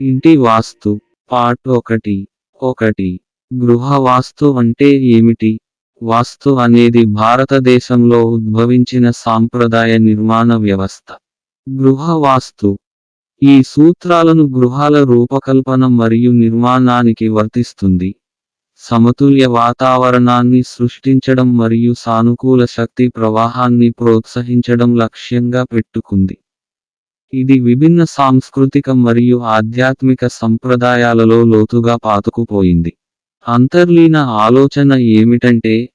ఇంటి వాస్తు పార్ట్ ఒకటి. ఒకటి. గృహ వాస్తు అంటే ఏమిటి? వాస్తు అనేది భారతదేశంలో ఉద్భవించిన సాంప్రదాయ నిర్మాణ వ్యవస్థ. గృహ వాస్తు. ఈ సూత్రాలను గృహాల రూపకల్పన మరియు నిర్మాణానికి వర్తిస్తుంది. సమతుల్య వాతావరణాన్ని సృష్టించడం మరియు సానుకూల శక్తి ప్రవాహాన్ని ప్రోత్సహించడం లక్ష్యంగా పెట్టుకుంది. ఇది విభిన్న సాంస్కృతిక మరియు ఆధ్యాత్మిక సంప్రదాయాలలో లోతుగా పాతుకుపోయింది. అంతర్లీన ఆలోచన ఏమిటంటే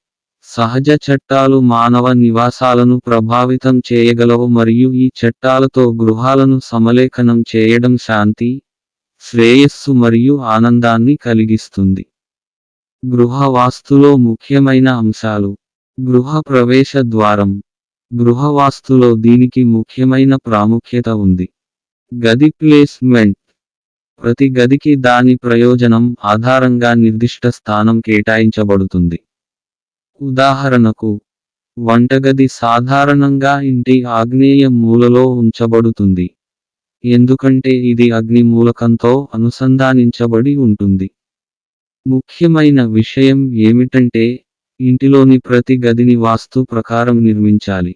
సహజ చట్టాలు మానవ నివాసాలను ప్రభావితం చేయగలవు మరియు ఈ చట్టాలతో గృహాలను సమలేఖనం చేయడం శాంతి శ్రేయస్సు మరియు ఆనందాన్ని కలిగిస్తుంది. గృహ వాస్తులో ముఖ్యమైన అంశాలు. గృహ ప్రవేశ ద్వారం. గృహవాస్తులో దీనికి ముఖ్యమైన ప్రాముఖ్యత ఉంది. గది ప్లేస్మెంట్. ప్రతి గదికి దాని ప్రయోజనం ఆధారంగా నిర్దిష్ట స్థానం కేటాయించబడుతుంది. ఉదాహరణకు వంటగది సాధారణంగా ఇంటి ఆగ్నేయ మూలలో ఉంచబడుతుంది. ఎందుకంటే ఇది అగ్ని మూలకంతో అనుసంధానించబడి ఉంటుంది. ముఖ్యమైన విషయం ఏమిటంటే ఇంటిలోని ప్రతి గదిని వాస్తు ప్రకారం నిర్మించాలి.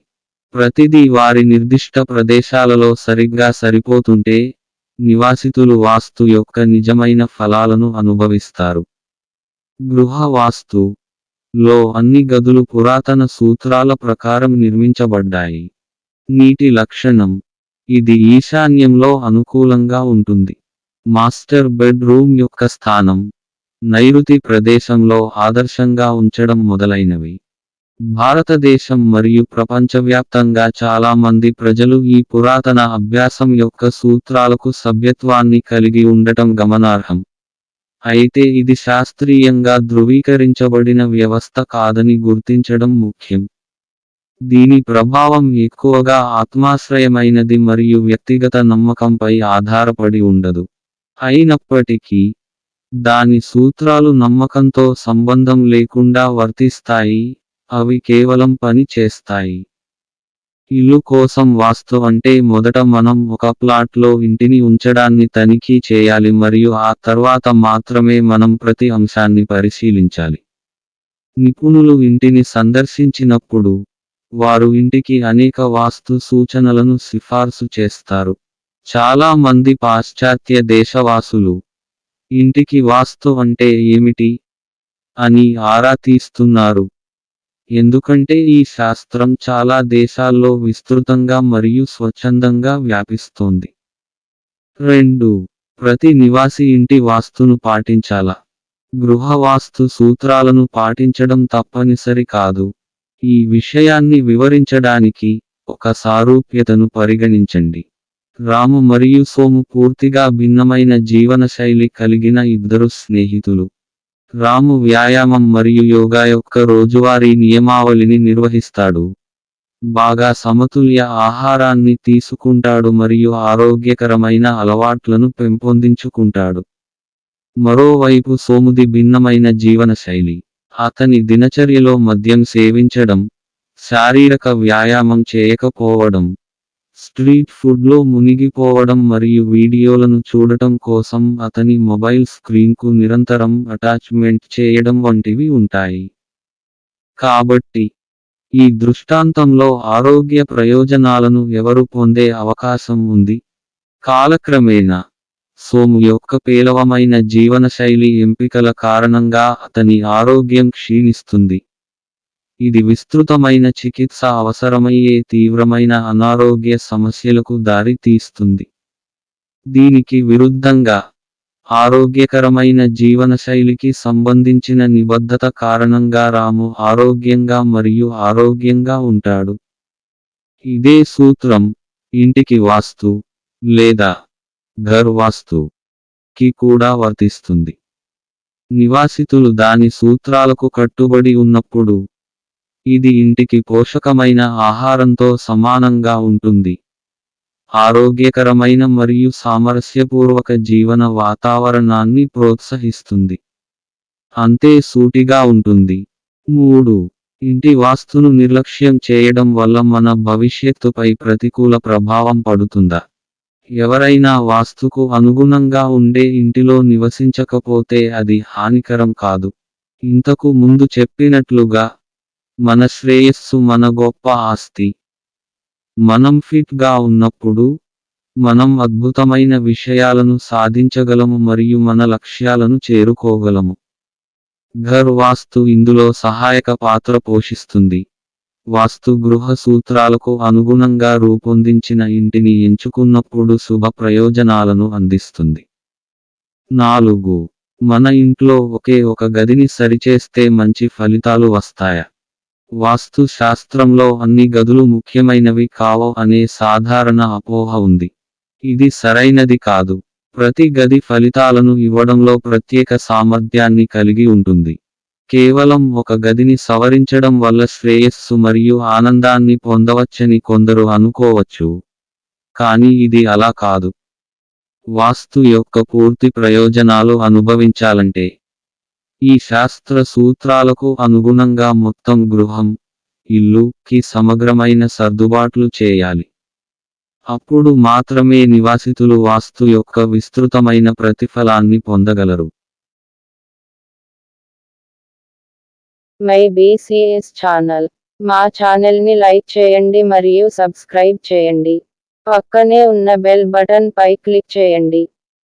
ప్రతిదీ వారి నిర్దిష్ట ప్రదేశాలలో సరిగ్గా సరిపోతుంటే నివాసితులు వాస్తు యొక్క నిజమైన ఫలాలను అనుభవిస్తారు. గృహ వాస్తు లో అన్ని గదులు పురాతన సూత్రాల ప్రకారం నిర్మించబడ్డాయి. నీటి లక్షణం ఇది ఈశాన్యంలో అనుకూలంగా ఉంటుంది. మాస్టర్ బెడ్రూమ్ యొక్క స్థానం నైరుతి ప్రదేశంలో ఆదర్శంగా ఉంచడం మొదలైనవి. భారతదేశం మరియు ప్రపంచవ్యాప్తంగా చాలా మంది ప్రజలు ఈ పురాతన అభ్యాసం యొక్క సూత్రాలకు సభ్యత్వాన్ని కలిగి ఉండటం గమనార్హం. అయితే ఇది శాస్త్రీయంగా ధృవీకరించబడిన వ్యవస్థ కాదని గుర్తించడం ముఖ్యం. దీని ప్రభావం ఎక్కువగా ఆత్మాశ్రయమైనది మరియు వ్యక్తిగత నమ్మకంపై ఆధారపడి ఉండదు. అయినప్పటికీ దాని సూత్రాలు నమ్మకంతో సంబంధం లేకుండా వర్తిస్తాయి. అవి కేవలం పని చేస్తాయి. ఇల్లు కోసం వాస్తు అంటే మొదట మనం ఒక ప్లాట్లో ఇంటిని ఉంచడాన్ని తనిఖీ చేయాలి మరియు ఆ తర్వాత మాత్రమే మనం ప్రతి అంశాన్ని పరిశీలించాలి. నిపుణులు ఇంటిని సందర్శించినప్పుడు వారు ఇంటికి అనేక వాస్తు సూచనలను సిఫార్సు చేస్తారు. చాలా మంది పాశ్చాత్య దేశవాసులు ఇంటికి వాస్తు అంటే ఏమిటి? అని ఆరా తీస్తున్నారు. ఎందుకంటే ఈ శాస్త్రం చాలా దేశాల్లో విస్తృతంగా మరియు స్వచ్ఛందంగా వ్యాపిస్తోంది. రెండు. ప్రతి నివాసి ఇంటి వాస్తును పాటించాలా. గృహ వాస్తు సూత్రాలను పాటించడం తప్పనిసరి కాదు. ఈ విషయాన్ని వివరించడానికి ఒక సారూప్యతను పరిగణించండి. రాము మరియు సోము పూర్తిగా భిన్నమైన జీవనశైలి కలిగిన ఇద్దరు స్నేహితులు. రాము వ్యాయామం మరియు యోగా యొక్క రోజువారీ నియమావళిని నిర్వహిస్తాడు. బాగా సమతుల్య ఆహారాన్ని తీసుకుంటాడు మరియు ఆరోగ్యకరమైన అలవాట్లను పెంపొందించుకుంటాడు. మరోవైపు సోముది భిన్నమైన జీవనశైలి. అతని దినచర్యలో మద్యం సేవించడం శారీరక వ్యాయామం చేయకపోవడం స్ట్రీట్ ఫుడ్లో మునిగిపోవడం మరియు వీడియోలను చూడటం కోసం అతని మొబైల్ స్క్రీన్కు నిరంతరం అటాచ్మెంట్ చేయడం వంటివి ఉంటాయి. కాబట్టి ఈ దృష్టాంతంలో ఆరోగ్య ప్రయోజనాలను ఎవరు పొందే అవకాశం ఉంది? కాలక్రమేణా సోము యొక్క పేలవమైన జీవనశైలి ఎంపికల కారణంగా అతని ఆరోగ్యం క్షీణిస్తుంది. ఇది విస్తృతమైన చికిత్స అవసరమయ్యే తీవ్రమైన అనారోగ్య సమస్యలకు దారి తీస్తుంది. దీనికి విరుద్ధంగా ఆరోగ్యకరమైన జీవనశైలికి సంబంధించిన నిబద్ధత కారణంగా రాము ఆరోగ్యంగా మరియు ఆరోగ్యంగా ఉంటాడు. ఇదే సూత్రం ఇంటికి వాస్తు లేదా ఘర్ వాస్తు కి కూడా వర్తిస్తుంది. నివాసితులు దాని సూత్రాలకు కట్టుబడి ఉన్నప్పుడు ఇది ఇంటికి పోషకమైన ఆహారంతో సమానంగా ఉంటుంది. ఆరోగ్యకరమైన మరియు సామరస్యపూర్వక జీవన వాతావరణాన్ని ప్రోత్సహిస్తుంది. అంతే సూటిగా ఉంటుంది. మూడు. ఇంటి వాస్తును నిర్లక్ష్యం చేయడం వల్ల మన భవిష్యత్తుపై ప్రతికూల ప్రభావం పడుతుందా? ఎవరైనా వాస్తుకు అనుగుణంగా ఉండే ఇంటిలో నివసించకపోతే అది హానికరం కాదు. ఇంతకు ముందు చెప్పినట్లుగా మన శ్రేయస్సు మన గొప్ప ఆస్తి. మనం ఫిట్గా ఉన్నప్పుడు మనం అద్భుతమైన విషయాలను సాధించగలము మరియు మన లక్ష్యాలను చేరుకోగలము. ఘర్ వాస్తు ఇందులో సహాయక పాత్ర పోషిస్తుంది. వాస్తు గృహ సూత్రాలకు అనుగుణంగా రూపొందించిన ఇంటిని ఎంచుకున్నప్పుడు శుభ ప్రయోజనాలను అందిస్తుంది. నాలుగు. మన ఇంట్లో ఒకే ఒక గదిని సరిచేస్తే మంచి ఫలితాలు వస్తాయా? వాస్తు శాస్త్రంలో అన్ని గదులు ముఖ్యమైనవి కావు అనే సాధారణ అపోహ ఉంది. ఇది సరైనది కాదు. ప్రతి గది ఫలితాలను ఇవ్వడంలో ప్రత్యేక సామర్థ్యాన్ని కలిగి ఉంటుంది. కేవలం ఒక గదిని సవరించడం వల్ల శ్రేయస్సు మరియు ఆనందాన్ని పొందవచ్చని కొందరు అనుకోవచ్చు. కానీ ఇది అలా కాదు. వాస్తు యొక్క పూర్తి ప్రయోజనాలు అనుభవించాలంటే ఈ శాస్త్ర సూత్రాలకు అనుగుణంగా మొత్తం గృహం ఇల్లు కి సమగ్రమైన సర్దుబాట్లు చేయాలి. అప్పుడు మాత్రమే నివాసితులు వాస్తు యొక్క విస్తృతమైన ప్రతిఫలాన్ని పొందగలరు. My BCS channel. మా ఛానల్ని లైక్ చేయండి మరియు సబ్స్క్రైబ్ చేయండి. పక్కనే ఉన్న బెల్ బటన్ పై క్లిక్ చేయండి.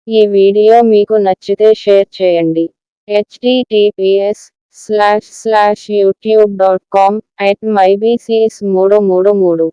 ఈ వీడియో మీకు నచ్చితే షేర్ చేయండి. HTTPS slash slash YouTube dot com at my BCS మూడు మూడు మూడు.